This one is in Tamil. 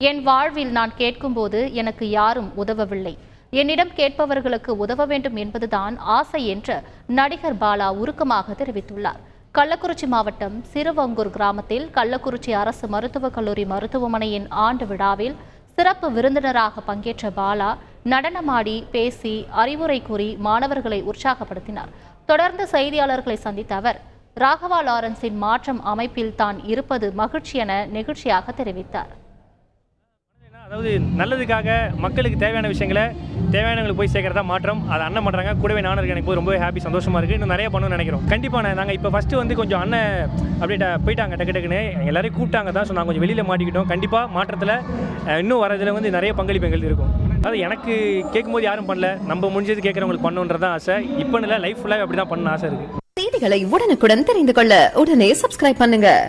என் வாழ்வில் நான் கேட்கும்போது எனக்கு யாரும் உதவவில்லை. என்னிடம் கேட்பவர்களுக்கு உதவ வேண்டும் என்பதுதான் ஆசை என்று நடிகர் பாலா உருக்கமாக தெரிவித்துள்ளார். கள்ளக்குறிச்சி மாவட்டம் சிறுவங்கூர் கிராமத்தில் கள்ளக்குறிச்சி அரசு மருத்துவக் கல்லூரி மருத்துவமனையின் ஆண்டு விழாவில் சிறப்பு விருந்தினராக பங்கேற்ற பாலா நடனமாடி பேசி அறிவுரை கூறி மாணவர்களை உற்சாகப்படுத்தினார். தொடர்ந்து செய்தியாளர்களை சந்தித்த அவர் ராகவா லாரன்ஸின் மாற்றம் அமைப்பில் தான் இருப்பது மகிழ்ச்சி என நெகிழ்ச்சியாக தெரிவித்தார். அதாவது நல்லதுக்காக மக்களுக்கு தேவையான விஷயங்களை தேவையானவங்களுக்கு போய் சேர்க்கறதா மாற்றம். அதை அண்ணன் பண்ணுறாங்க கூடவே நானும் இருக்கேன். எனக்கு போய் ரொம்பவே ஹாப்பி சந்தோஷமாக இருக்குது இன்னும் நிறைய பண்ணணும்னு நினைக்கிறோம். கண்டிப்பாக நாங்கள் இப்போ ஃபஸ்ட்டு வந்து கொஞ்சம் அண்ணன் அப்படியே போயிட்டாங்க டக்கு டக்குன்னு. எல்லாரையும் கூப்பிட்டாங்க தான் ஸோ நாங்கள் கொஞ்சம் வெளியில் மாட்டிக்கிட்டோம். கண்டிப்பாக மாற்றத்தில் இன்னும் வரதுல வந்து நிறைய பங்களிப்பு எங்களுக்கு இருக்கும். அதாவது எனக்கு கேட்கும்போது யாரும் பண்ணல. நம்ம முடிஞ்சது கேட்குறவங்களுக்கு பண்ணணுன்றதான் ஆசை. இப்போ இல்லை லைஃப் ஃபுல்லாக அப்படி தான் பண்ண ஆசை இருக்குது செய்திகளை உடனுக்குடன் தெரிந்து கொள்ள உடனே சப்ஸ்கிரைப் பண்ணுங்கள்